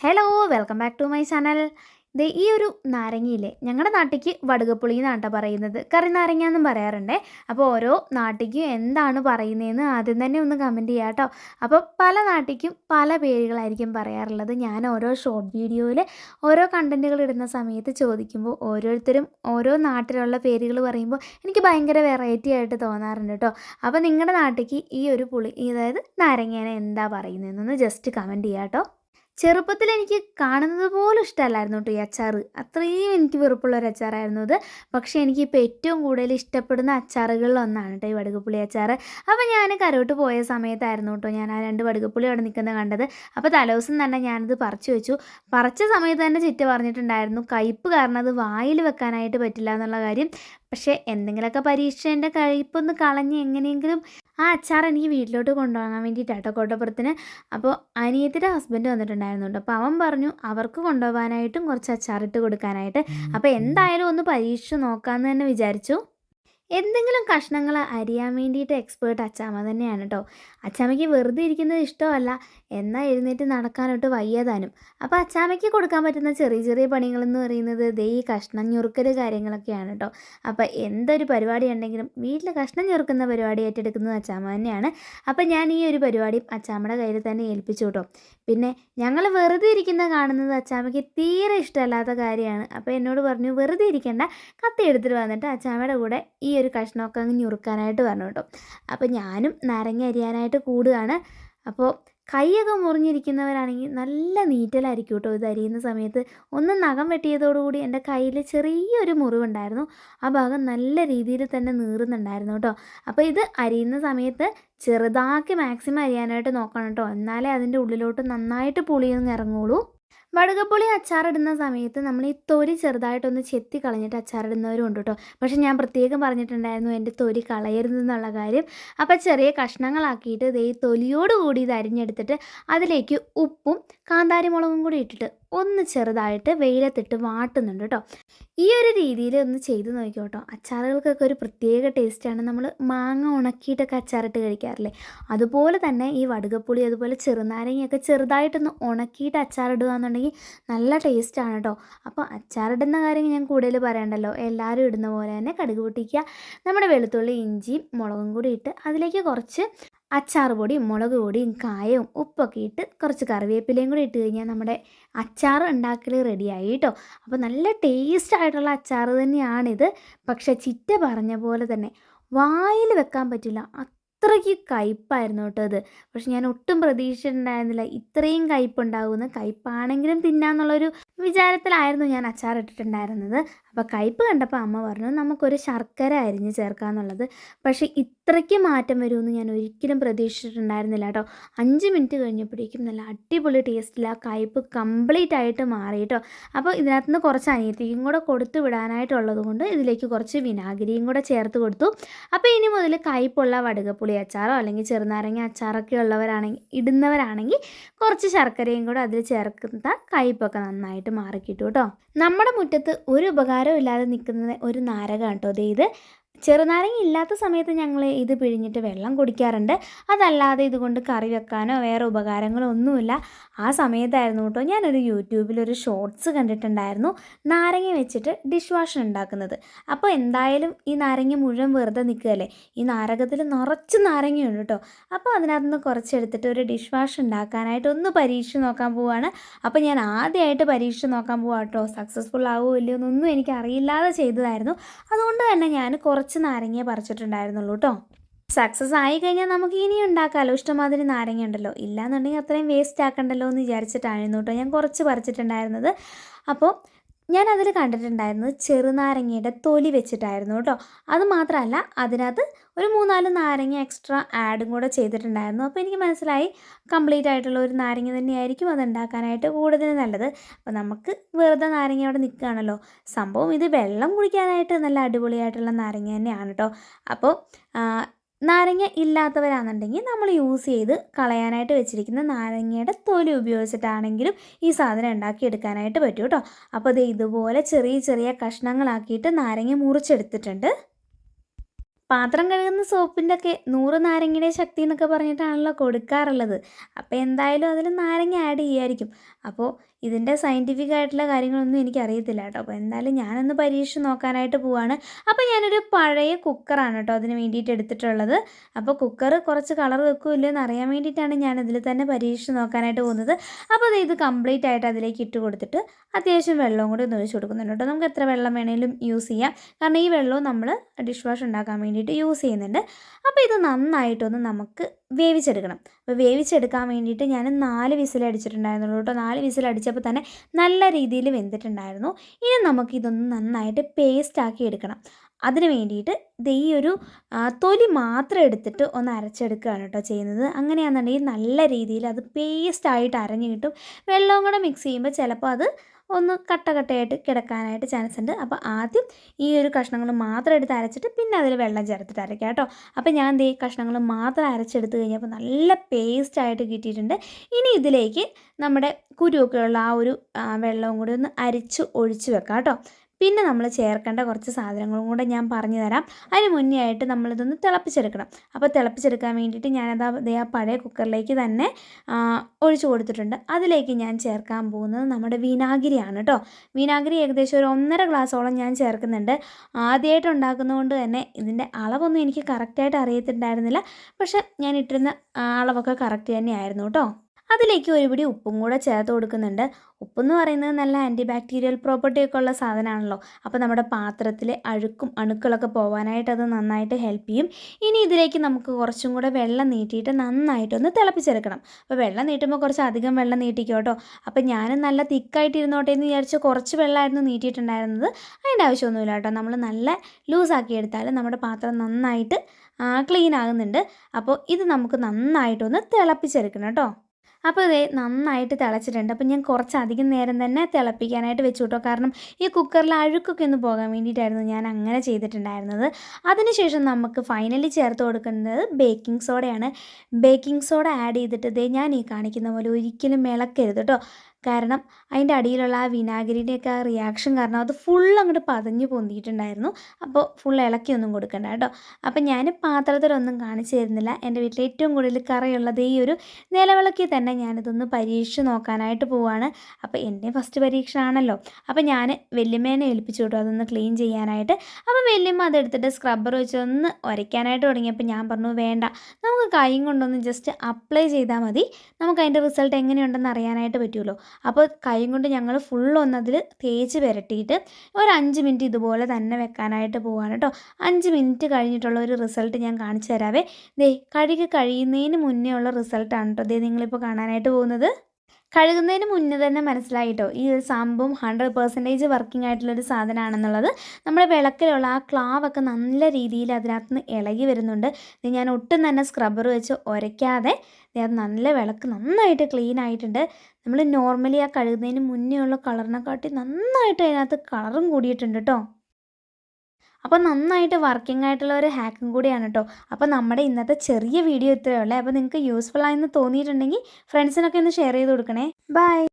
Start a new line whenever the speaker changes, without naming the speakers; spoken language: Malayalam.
Hello welcome back to my channel ഇത് ഈ ഒരു നാരങ്ങയില്ലേ ഞങ്ങളുടെ നാട്ടിക്ക് വടുകപ്പുളി എന്നാണ് പറയുന്നത്. കറി നാരങ്ങ എന്നും പറയാറുണ്ടേ. അപ്പോൾ ഓരോ നാട്ടിക്കും എന്താണ് പറയുന്നതെന്ന് ആദ്യം തന്നെ ഒന്ന് കമന്റ് ചെയ്യാം കേട്ടോ അപ്പോൾ പല നാട്ടിക്കും പല പേരുകളായിരിക്കും പറയാറുള്ളത്. ഞാൻ ഓരോ ഷോർട്ട് വീഡിയോയിൽ ഓരോ കണ്ടന്റുകൾ ഇടുന്ന സമയത്ത് ചോദിക്കുമ്പോൾ ഓരോരുത്തരും ഓരോ നാട്ടിലുള്ള പേരുകൾ പറയുമ്പോൾ എനിക്ക് ഭയങ്കര വെറൈറ്റി ആയിട്ട് തോന്നാറുണ്ട് കേട്ടോ അപ്പോൾ നിങ്ങളുടെ നാട്ടിക്ക് ഈ ഒരു പുളി അതായത് നാരങ്ങേനെ എന്താ പറയുന്നതെന്നൊന്ന് ജസ്റ്റ് കമന്റ് ചെയ്യാം കേട്ടോ ചെറുപ്പത്തിൽ എനിക്ക് കാണുന്നത് പോലും ഇഷ്ടമല്ലായിരുന്നു കേട്ടോ ഈ അച്ചാർ. അത്രയും എനിക്ക് വെറുപ്പുള്ള ഒരു അച്ചാറായിരുന്നു അത്. പക്ഷേ എനിക്കിപ്പോൾ ഏറ്റവും കൂടുതൽ ഇഷ്ടപ്പെടുന്ന അച്ചാറുകളിൽ ഒന്നാണ് കേട്ടോ ഈ വടുകപ്പുളി അച്ചാർ അപ്പോൾ ഞാൻ കരോട്ട് പോയ സമയത്തായിരുന്നു കേട്ടോ ഞാൻ ആ രണ്ട് വടുകപ്പുളി അവിടെ നിൽക്കുന്നത് കണ്ടത്. അപ്പോൾ തലേദിവസം തന്നെ ഞാനത് പറിച്ചു വെച്ചു. പറിച്ച സമയത്ത് തന്നെ ചിറ്റ പറഞ്ഞിട്ടുണ്ടായിരുന്നു കയ്പ്പ് കാരണം അത് വായിൽ വെക്കാനായിട്ട് പറ്റില്ല എന്നുള്ള കാര്യം. പക്ഷേ എന്തെങ്കിലുമൊക്കെ പരീക്ഷേന്റെ കഴിപ്പൊന്ന് കളഞ്ഞ് എങ്ങനെയെങ്കിലും ആ അച്ചാർ എനിക്ക് വീട്ടിലോട്ട് കൊണ്ടുപോകാൻ വേണ്ടിയിട്ടാട്ടോ കോട്ടപ്പുറത്തിന് അപ്പോൾ അനിയത്തിന്റെ ഹസ്ബൻഡ് വന്നിട്ടുണ്ടായിരുന്നു കേട്ടോ അപ്പോൾ അവൻ പറഞ്ഞു അവർക്ക് കൊണ്ടുപോകാനായിട്ടും കുറച്ച് അച്ചാറിട്ട് കൊടുക്കാനായിട്ട്. അപ്പോൾ എന്തായാലും ഒന്ന് പരീക്ഷിച്ച് നോക്കാമെന്ന് തന്നെ വിചാരിച്ചു. എന്തെങ്കിലും കഷ്ണങ്ങൾ അരിയാൻ വേണ്ടിയിട്ട് എക്സ്പേർട്ട് അച്ചാമ്മ തന്നെയാണ് കേട്ടോ അച്ചാമ്മയ്ക്ക് വെറുതെ ഇരിക്കുന്നത് ഇഷ്ടമല്ല. എന്നാൽ എഴുന്നേറ്റ് നടക്കാനോട്ട് വയ്യതാനും. അപ്പോൾ അച്ചാമ്മയ്ക്ക് കൊടുക്കാൻ പറ്റുന്ന ചെറിയ ചെറിയ പണികളെന്ന് പറയുന്നത് ദേ ഈ കഷ്ണം ഞുറുക്കൽ കാര്യങ്ങളൊക്കെയാണ് കേട്ടോ അപ്പോൾ എന്തൊരു പരിപാടി ഉണ്ടെങ്കിലും വീട്ടിൽ കഷ്ണം ഞുറുക്കുന്ന പരിപാടി ഏറ്റെടുക്കുന്നത് അച്ചാമ്മ തന്നെയാണ്. അപ്പോൾ ഞാൻ ഈ ഒരു പരിപാടി അച്ചാമ്മയുടെ കയ്യിൽ തന്നെ ഏൽപ്പിച്ചു കേട്ടോ പിന്നെ ഞങ്ങൾ വെറുതെ ഇരിക്കുന്ന കാണുന്നത് അച്ചാമ്മയ്ക്ക് തീരെ ഇഷ്ടമല്ലാത്ത കാര്യമാണ്. അപ്പോൾ എന്നോട് പറഞ്ഞു വെറുതെ ഇരിക്കേണ്ട കത്തി എടുത്തിട്ട് വന്നിട്ട് അച്ചാമ്മയുടെ കൂടെ ഈ ഒരു കഷ്ണമൊക്കെ അങ്ങ് ഞുറുക്കാനായിട്ട് പറഞ്ഞു കേട്ടോ അപ്പോൾ ഞാനും നാരങ്ങ അരിയാനായിട്ട് കൂടുകയാണ് അപ്പോൾ കൈയൊക്കെ മുറിഞ്ഞിരിക്കുന്നവരാണെങ്കിൽ നല്ല നീറ്റലായിരിക്കും കേട്ടോ ഇത് അരിയുന്ന സമയത്ത്. ഒന്ന് നഖം വെട്ടിയതോടുകൂടി എന്റെ കയ്യിൽ ചെറിയൊരു മുറിവുണ്ടായിരുന്നു. ആ ഭാഗം നല്ല രീതിയിൽ തന്നെ നീറുന്നുണ്ടായിരുന്നു കേട്ടോ. അപ്പോൾ ഇത് അരിയുന്ന സമയത്ത് ചെറുതാക്കി മാക്സിമം അരിയാനായിട്ട് നോക്കണം കേട്ടോ. എന്നാലേ അതിന്റെ ഉള്ളിലോട്ട് നന്നായിട്ട് പുളിയൊന്നും ഇറങ്ങുള്ളൂ. വടുകപ്പുളി അച്ചാറിടുന്ന സമയത്ത് നമ്മൾ ഈ തൊരി ചെറുതായിട്ടൊന്ന് ചെത്തി കളഞ്ഞിട്ട് അച്ചാറിടുന്നവരും ഉണ്ട് കേട്ടോ പക്ഷെ ഞാൻ പ്രത്യേകം പറഞ്ഞിട്ടുണ്ടായിരുന്നു എന്റെ തൊരി കളയരുതെന്നുള്ള കാര്യം. അപ്പോൾ ചെറിയ കഷ്ണങ്ങളാക്കിയിട്ട് ഇതേ തൊലിയോട് കൂടി ഇത് അരിഞ്ഞെടുത്തിട്ട് അതിലേക്ക് ഉപ്പും കാന്താരി മുളകും കൂടി ഇട്ടിട്ട് ഒന്ന് ചെറുതായിട്ട് വെയിലത്തിട്ട് വാട്ടുന്നുണ്ട് കേട്ടോ. ഈ ഒരു രീതിയിൽ ഒന്ന് ചെയ്ത് നോക്കിക്കോട്ടോ കേട്ടോ. അച്ചാറുകൾക്കൊക്കെ ഒരു പ്രത്യേക ടേസ്റ്റാണ് നമ്മൾ മാങ്ങ ഉണക്കിയിട്ടൊക്കെ അച്ചാറിട്ട് കഴിക്കാറില്ലേ? അതുപോലെ തന്നെ ഈ വടുകപ്പുളി അതുപോലെ ചെറുനാരങ്ങയൊക്കെ ചെറുതായിട്ടൊന്ന് ഉണക്കിയിട്ട് അച്ചാറിടുക എന്നുണ്ടെങ്കിൽ നല്ല ടേസ്റ്റാണ് കേട്ടോ. അപ്പോൾ അച്ചാറിടുന്ന കാര്യം ഞാൻ കൂടുതൽ പറയണ്ടല്ലോ. എല്ലാവരും ഇടുന്ന പോലെ തന്നെ കടുക് പൊട്ടിക്കുക നമ്മുടെ വെളുത്തുള്ളി ഇഞ്ചിയും മുളകും കൂടി ഇട്ട് അതിലേക്ക് കുറച്ച് അച്ചാർ പൊടിയും മുളക് പൊടിയും കായവും ഉപ്പൊക്കെ ഇട്ട് കുറച്ച് കറിവേപ്പിലയും കൂടി ഇട്ട് കഴിഞ്ഞാൽ നമ്മുടെ അച്ചാർ ഉണ്ടാക്കൽ റെഡിയായി കേട്ടോ അപ്പോൾ നല്ല ടേസ്റ്റ് ആയിട്ടുള്ള അച്ചാർ തന്നെയാണിത്. പക്ഷെ ചിറ്റ പറഞ്ഞ പോലെ തന്നെ വായിൽ വെക്കാൻ പറ്റില്ല. അത്രയ്ക്ക് കയ്പ്പായിരുന്നു കേട്ടോ അത് പക്ഷെ ഞാൻ ഒട്ടും പ്രതീക്ഷിച്ചിട്ടുണ്ടായിരുന്നില്ല ഇത്രയും കയ്പ്പുണ്ടാകുമെന്ന് കയ്പ്പാണെങ്കിലും തിന്നാന്നുള്ളൊരു വിചാരത്തിലായിരുന്നു ഞാൻ അച്ചാർ ഇട്ടിട്ടുണ്ടായിരുന്നത് അപ്പോൾ കയ്പ്പ് കണ്ടപ്പോൾ അമ്മ പറഞ്ഞു നമുക്കൊരു ശർക്കര അരിഞ്ഞ് ചേർക്കാമെന്നുള്ളത് പക്ഷേ ഇത്രയ്ക്ക് മാറ്റം വരുമെന്ന് ഞാൻ ഒരിക്കലും പ്രതീക്ഷിച്ചിട്ടുണ്ടായിരുന്നില്ല കേട്ടോ. അഞ്ച് മിനിറ്റ് കഴിഞ്ഞപ്പോഴേക്കും നല്ല അടിപൊളി ടേസ്റ്റിൽ ആ കയ്പ്പ് കംപ്ലീറ്റ് ആയിട്ട് മാറി കേട്ടോ. അപ്പോൾ ഇതിനകത്ത് നിന്ന് കുറച്ച് അനിയത്തിക്കും കൂടെ കൊടുത്തു വിടാനായിട്ടുള്ളത് കൊണ്ട് ഇതിലേക്ക് കുറച്ച് വിനാഗിരിയും കൂടെ ചേർത്ത് കൊടുത്തു. അപ്പോൾ ഇനി മുതൽ കയ്പ്പുള്ള വടുകപ്പുളി അച്ചാറോ അല്ലെങ്കിൽ ചെറുനാരങ്ങ അച്ചാറൊക്കെ ഉള്ളവരാണെങ്കിൽ ഇടുന്നവരാണെങ്കിൽ കുറച്ച് ശർക്കരയും കൂടെ അതിൽ ചേർക്കുന്ന കയ്പ്പൊക്കെ നന്നായിട്ട് മാറിക്കിട്ടു കേട്ടോ. നമ്മുടെ മുറ്റത്ത് ഒരു ഉപകാരവും ഇല്ലാതെ നിൽക്കുന്ന ഒരു നാരകാണ് കേട്ടോ. ഇത് ചെറുനാരങ്ങ ഇല്ലാത്ത സമയത്ത് ഞങ്ങൾ ഇത് പിഴിഞ്ഞിട്ട് വെള്ളം കുടിക്കാറുണ്ട്. അതല്ലാതെ ഇതുകൊണ്ട് കറി വെക്കാനോ വേറെ ഉപകാരങ്ങളോ ഒന്നുമില്ല. ആ സമയത്തായിരുന്നു കേട്ടോ ഞാനൊരു യൂട്യൂബിലൊരു ഷോർട്സ് കണ്ടിട്ടുണ്ടായിരുന്നു. നാരങ്ങ വെച്ചിട്ട് ഡിഷ് വാഷ് ഉണ്ടാക്കുന്നത്. അപ്പോൾ എന്തായാലും ഈ നാരങ്ങ മുഴുവൻ വെറുതെ നിൽക്കുകയല്ലേ? ഈ നാരകത്തിൽ നിറച്ച് നാരങ്ങയുണ്ട് കേട്ടോ. അപ്പോൾ അതിനകത്ത് നിന്ന് കുറച്ചെടുത്തിട്ട് ഒരു ഡിഷ് വാഷ് ഉണ്ടാക്കാനായിട്ട് ഒന്ന് പരീക്ഷിച്ച് നോക്കാൻ പോവുകയാണ് അപ്പോൾ ഞാൻ ആദ്യമായിട്ട് പരീക്ഷിച്ച് നോക്കാൻ പോവാം കേട്ടോ. സക്സസ്ഫുൾ ആവുമോ ഇല്ലയോ എന്നൊന്നും എനിക്ക് അറിയില്ലാതെ ചെയ്തതായിരുന്നു. അതുകൊണ്ട് തന്നെ ഞാൻ കുറച്ച് നാരങ്ങ പറിച്ചിട്ടുണ്ടായിരുന്നുള്ളൂ കേട്ടോ സക്സസ് ആയി കഴിഞ്ഞാൽ നമുക്ക് ഇനി ഉണ്ടാക്കാമല്ലോ ഇഷ്ടമാതിരി നാരങ്ങ ഉണ്ടല്ലോ. ഇല്ലാന്നുണ്ടെങ്കിൽ അത്രയും വേസ്റ്റ് ആക്കണ്ടല്ലോ എന്ന് വിചാരിച്ചിട്ടായിരുന്നു കേട്ടോ ഞാൻ കുറച്ച് പറിച്ചിട്ടുണ്ടായിരുന്നത്. അപ്പോൾ ഞാൻ അതിൽ കണ്ടിട്ടുണ്ടായിരുന്നത് ചെറുനാരങ്ങയുടെ തൊലി വെച്ചിട്ടായിരുന്നു കേട്ടോ. അത് മാത്രമല്ല അതിനകത്ത് ഒരു മൂന്നാൽ നാരങ്ങ എക്സ്ട്രാ ആഡും കൂടെ ചെയ്തിട്ടുണ്ടായിരുന്നു. അപ്പോൾ എനിക്ക് മനസ്സിലായി കംപ്ലീറ്റ് ആയിട്ടുള്ള ഒരു നാരങ്ങ തന്നെയായിരിക്കും അത് ഉണ്ടാക്കാനായിട്ട് കൂടുതൽ നല്ലത്. അപ്പോൾ നമുക്ക് വെറുതെ നാരങ്ങ അവിടെ നിൽക്കുകയാണല്ലോ. സംഭവം ഇത് വെള്ളം കുടിക്കാനായിട്ട് നല്ല അടിപൊളിയായിട്ടുള്ള നാരങ്ങ തന്നെയാണ് കേട്ടോ. അപ്പോൾ നാരങ്ങ ഇല്ലാത്തവരാണെന്നുണ്ടെങ്കിൽ നമ്മൾ യൂസ് ചെയ്ത് കളയാനായിട്ട് വെച്ചിരിക്കുന്ന നാരങ്ങയുടെ തൊലി ഉപയോഗിച്ചിട്ടാണെങ്കിലും ഈ സാധനം ഉണ്ടാക്കിയെടുക്കാനായിട്ട് പറ്റും കേട്ടോ അപ്പോൾ ഇത് ഇതുപോലെ ചെറിയ ചെറിയ കഷ്ണങ്ങളാക്കിയിട്ട് നാരങ്ങ മുറിച്ചെടുത്തിട്ടുണ്ട്. പാത്രം കഴുകുന്ന സോപ്പിന്റെ ഒക്കെ നൂറ് നാരങ്ങയുടെ ശക്തി എന്നൊക്കെ പറഞ്ഞിട്ടാണല്ലോ കൊടുക്കാറുള്ളത്. അപ്പോൾ എന്തായാലും അതിൽ നാരങ്ങ ആഡ് ചെയ്യായിരിക്കും. അപ്പോൾ ഇതിന്റെ സയന്റിഫിക് ആയിട്ടുള്ള കാര്യങ്ങളൊന്നും എനിക്ക് അറിയത്തില്ല കേട്ടോ. അപ്പോൾ എന്തായാലും ഞാനൊന്ന് പരീക്ഷിച്ച് നോക്കാനായിട്ട് പോവാണ്. അപ്പോൾ ഞാനൊരു പഴയ കുക്കറാണ് കേട്ടോ അതിന് വേണ്ടിയിട്ട് എടുത്തിട്ടുള്ളത്. അപ്പോൾ കുക്കർ കുറച്ച് കളർ വെക്കുമല്ലോ എന്ന് അറിയാൻ വേണ്ടിയിട്ടാണ് ഞാൻ ഇതിൽ തന്നെ പരീക്ഷിച്ച് നോക്കാനായിട്ട് പോകുന്നത്. അപ്പോൾ ഇത് കംപ്ലീറ്റ് ആയിട്ട് അതിലേക്ക് ഇട്ട് കൊടുത്തിട്ട് അത്യാവശ്യം വെള്ളവും കൂടി ഒന്ന് ഒഴിച്ച് കൊടുക്കുന്നുണ്ട് കേട്ടോ. നമുക്ക് എത്ര വെള്ളം വേണേലും യൂസ് ചെയ്യാം. കാരണം ഈ വെള്ളവും നമ്മൾ ഡിഷ് വാഷ് ഉണ്ടാക്കാൻ വേണ്ടിയിട്ട് യൂസ് ചെയ്യുന്നുണ്ട്. അപ്പോൾ ഇത് നന്നായിട്ടൊന്ന് നമുക്ക് വേവിച്ചെടുക്കണം. അപ്പോൾ വേവിച്ചെടുക്കാൻ വേണ്ടിയിട്ട് ഞാൻ നാല് വിസിലടിച്ചിട്ടുണ്ടായിരുന്നുള്ളൂ കേട്ടോ. നാല് വിസിൽ അടിച്ചപ്പോൾ തന്നെ നല്ല രീതിയിൽ വെന്തിട്ടുണ്ടായിരുന്നു. ഇനി നമുക്കിതൊന്ന് നന്നായിട്ട് പേസ്റ്റ് ആക്കി എടുക്കണം. അതിന് വേണ്ടിയിട്ട് ഇത് ഈ ഒരു തൊലി മാത്രം എടുത്തിട്ട് ഒന്ന് അരച്ചെടുക്കുകയാണ് കേട്ടോ ചെയ്യുന്നത്. അങ്ങനെയാണെന്നുണ്ടെങ്കിൽ നല്ല രീതിയിൽ അത് പേസ്റ്റായിട്ട് അരഞ്ഞു കിട്ടും. വെള്ളവും കൂടെ മിക്സ് ചെയ്യുമ്പോൾ ചിലപ്പോൾ അത് ഒന്ന് കട്ട കട്ടയായിട്ട് കിടക്കാനായിട്ട് ചാൻസ് ഉണ്ട്. അപ്പോൾ ആദ്യം ഈ ഒരു കഷ്ണങ്ങൾ മാത്രം എടുത്ത് അരച്ചിട്ട് പിന്നെ അതിൽ വെള്ളം ചേർത്തിട്ട് അരയ്ക്കാം കേട്ടോ. അപ്പോൾ ഞാൻ എന്ത് ദേ കഷ്ണങ്ങൾ മാത്രം അരച്ചെടുത്ത് കഴിഞ്ഞപ്പോൾ നല്ല പേസ്റ്റ് ആയിട്ട് കിട്ടിയിട്ടുണ്ട്. ഇനി ഇതിലേക്ക് നമ്മുടെ കുരുവൊക്കെയുള്ള ആ ഒരു വെള്ളവും കൂടി ഒന്ന് അരിച്ച് ഒഴിച്ച് വെക്കാം കേട്ടോ. പിന്നെ നമ്മൾ ചേർക്കേണ്ട കുറച്ച് സാധനങ്ങളും കൂടെ ഞാൻ പറഞ്ഞു തരാം. അതിന് മുന്നേ ആയിട്ട് നമ്മളിതൊന്ന് തിളപ്പിച്ചെടുക്കണം. അപ്പോൾ തിളപ്പിച്ചെടുക്കാൻ വേണ്ടിയിട്ട് ഞാനത് ആ പഴയ കുക്കറിലേക്ക് തന്നെ ഒഴിച്ചു ഒഴിച്ച് കൊടുത്തിട്ടുണ്ട്. അതിലേക്ക് ഞാൻ ചേർക്കാൻ പോകുന്നത് നമ്മുടെ വിനാഗിരിയാണ് കേട്ടോ വിനാഗിരി ഏകദേശം ഒരു ഒന്നര ഗ്ലാസ്സോളം ഞാൻ ചേർക്കുന്നുണ്ട്. ആദ്യമായിട്ട് ഉണ്ടാക്കുന്നതുകൊണ്ട് തന്നെ ഇതിന്റെ അളവൊന്നും എനിക്ക് കറക്റ്റായിട്ട് അറിയത്തിണ്ടായിരുന്നില്ല. പക്ഷേ ഞാൻ ഇട്ടിരുന്ന അളവൊക്കെ കറക്റ്റ് തന്നെയായിരുന്നു കേട്ടോ അതിലേക്ക് ഒരുപിടി ഉപ്പും കൂടെ ചേർത്ത് കൊടുക്കുന്നുണ്ട്. ഉപ്പെന്ന് പറയുന്നത് നല്ല ആന്റി ബാക്ടീരിയൽ പ്രോപ്പർട്ടി ഒക്കെ ഉള്ള സാധനമാണല്ലോ. അപ്പോൾ നമ്മുടെ പാത്രത്തിലെ അഴുക്കും അണുക്കളൊക്കെ പോകാനായിട്ട് അത് നന്നായിട്ട് ഹെൽപ്പ് ചെയ്യും. ഇനി ഇതിലേക്ക് നമുക്ക് കുറച്ചും കൂടെ വെള്ളം നീട്ടിയിട്ട് നന്നായിട്ടൊന്ന് തിളപ്പിച്ചെടുക്കണം. അപ്പോൾ വെള്ളം നീട്ടുമ്പോൾ കുറച്ച് അധികം വെള്ളം നീട്ടിക്കോട്ടോ അപ്പോൾ ഞാൻ നല്ല തിക്കായിട്ട് ഇരുന്നോട്ടെ എന്ന് വിചാരിച്ച് കുറച്ച് വെള്ളമായിരുന്നു നീട്ടിയിട്ടുണ്ടായിരുന്നത്. അതിന്റെ ആവശ്യമൊന്നുമില്ല കേട്ടോ നമ്മൾ നല്ല ലൂസാക്കി എടുത്താൽ നമ്മുടെ പാത്രം നന്നായിട്ട് ക്ലീൻ ആകുന്നുണ്ട്. അപ്പോൾ ഇത് നമുക്ക് നന്നായിട്ടൊന്ന് തിളപ്പിച്ചെടുക്കണം കേട്ടോ അപ്പോൾ ഇതേ നന്നായിട്ട് തിളച്ചിട്ടുണ്ട്. അപ്പോൾ ഞാൻ കുറച്ചധികം നേരം തന്നെ തിളപ്പിക്കാനായിട്ട് വെച്ചു കേട്ടോ കാരണം ഈ കുക്കറിൽ അഴുക്കൊക്കെ ഒന്ന് പോകാൻ വേണ്ടിയിട്ടായിരുന്നു ഞാൻ അങ്ങനെ ചെയ്തിട്ടുണ്ടായിരുന്നത്. അതിനുശേഷം നമുക്ക് ഫൈനലി ചേർത്ത് കൊടുക്കുന്നത് ബേക്കിംഗ് സോഡയാണ് ബേക്കിംഗ് സോഡ ആഡ് ചെയ്തിട്ട് ഇതേ ഞാൻ ഈ കാണിക്കുന്ന പോലെ ഒരിക്കലും ഇളക്കരുത് കേട്ടോ കാരണം അതിന്റെ അടിയിലുള്ള ആ വിനാഗിരിയുടെയൊക്കെ ആ റിയാക്ഷൻ കാരണം അത് ഫുൾ അങ്ങോട്ട് പതഞ്ഞ് പൊന്തിയിട്ടുണ്ടായിരുന്നു. അപ്പോൾ ഫുൾ ഇളക്കിയൊന്നും കൊടുക്കണ്ട കേട്ടോ. അപ്പോൾ ഞാൻ പാത്രത്തിലൊന്നും കാണിച്ചു തരുന്നില്ല. എന്റെ വീട്ടിൽ ഏറ്റവും കൂടുതൽ കറയുള്ളത് ഈ ഒരു നിലവിളക്കിൽ തന്നെ ഞാനിതൊന്ന് പരീക്ഷിച്ച് നോക്കാനായിട്ട് പോവാണ്. അപ്പോൾ എന്റെ ഫസ്റ്റ് പരീക്ഷണമാണല്ലോ അപ്പോൾ ഞാൻ വെല്ലുമേനെ ഏൽപ്പിച്ചു കേട്ടോ അതൊന്ന് ക്ലീൻ ചെയ്യാനായിട്ട്. അപ്പോൾ വെല്ലുമ്മ അതെടുത്തിട്ട് സ്ക്രബ്ബർ വെച്ച് ഒന്ന് ഉരയ്ക്കാനായിട്ട് തുടങ്ങിയപ്പോൾ ഞാൻ പറഞ്ഞു വേണ്ട. നമുക്ക് കൈയും കൊണ്ടൊന്ന് ജസ്റ്റ് അപ്ലൈ ചെയ്താൽ മതി. നമുക്ക് അതിന്റെ റിസൾട്ട് എങ്ങനെയുണ്ടെന്ന് അറിയാനായിട്ട് പറ്റുമല്ലോ. അപ്പോൾ കൈയും കൊണ്ട് ഞങ്ങൾ ഫുൾ ഒന്നതിൽ തേച്ച് പുരട്ടിയിട്ട് ഒരു അഞ്ച് മിനിറ്റ് ഇതുപോലെ തന്നെ വെക്കാനായിട്ട് പോവാണ് കേട്ടോ. അഞ്ച് മിനിറ്റ് കഴിഞ്ഞിട്ടുള്ള ഒരു റിസൾട്ട് ഞാൻ കാണിച്ചു തരാവേ. ദേ കഴുകി കഴിയുന്നതിന് മുന്നേ ഉള്ള റിസൾട്ടാണ് കേട്ടോ. ദേ നിങ്ങളിപ്പോൾ കാണാനായിട്ട് പോകുന്നത്. കഴുകുന്നതിന് മുന്നേ തന്നെ മനസ്സിലായിട്ടോ? ഈ ഒരു സംഭവം ഹൺഡ്രഡ് പെർസെന്റേജ് വർക്കിംഗ് ആയിട്ടുള്ളൊരു സാധനമാണെന്നുള്ളത് നമ്മുടെ വിളക്കിലുള്ള ആ ക്ലാവൊക്കെ നല്ല രീതിയിൽ അതിനകത്ത് നിന്ന് ഇളകി വരുന്നുണ്ട്. ഇത് ഞാൻ ഒട്ടും തന്നെ സ്ക്രബ്ബർ വെച്ച് ഉരയ്ക്കാതെ അത് നല്ല വിളക്ക് നന്നായിട്ട് ക്ലീൻ ആയിട്ടുണ്ട്. നമ്മൾ നോർമലി ആ കഴുകുന്നതിന് മുന്നേ ഉള്ള കളറിനെക്കാട്ടി നന്നായിട്ട് അതിനകത്ത് കളറും കൂടിയിട്ടുണ്ട് കേട്ടോ അപ്പോൾ നന്നായിട്ട് വർക്കിംഗ് ആയിട്ടുള്ള ഒരു ഹാക്കും കൂടിയാണ് കേട്ടോ അപ്പോൾ നമ്മുടെ ഇന്നത്തെ ചെറിയ വീഡിയോ ഇത്രയേ ഉള്ളൂ. അപ്പോൾ നിങ്ങൾക്ക് യൂസ്ഫുൾ ആയെന്ന് തോന്നിയിട്ടുണ്ടെങ്കിൽ ഫ്രണ്ട്സിനൊക്കെ ഒന്ന് ഷെയർ ചെയ്ത് കൊടുക്കണേ. ബൈ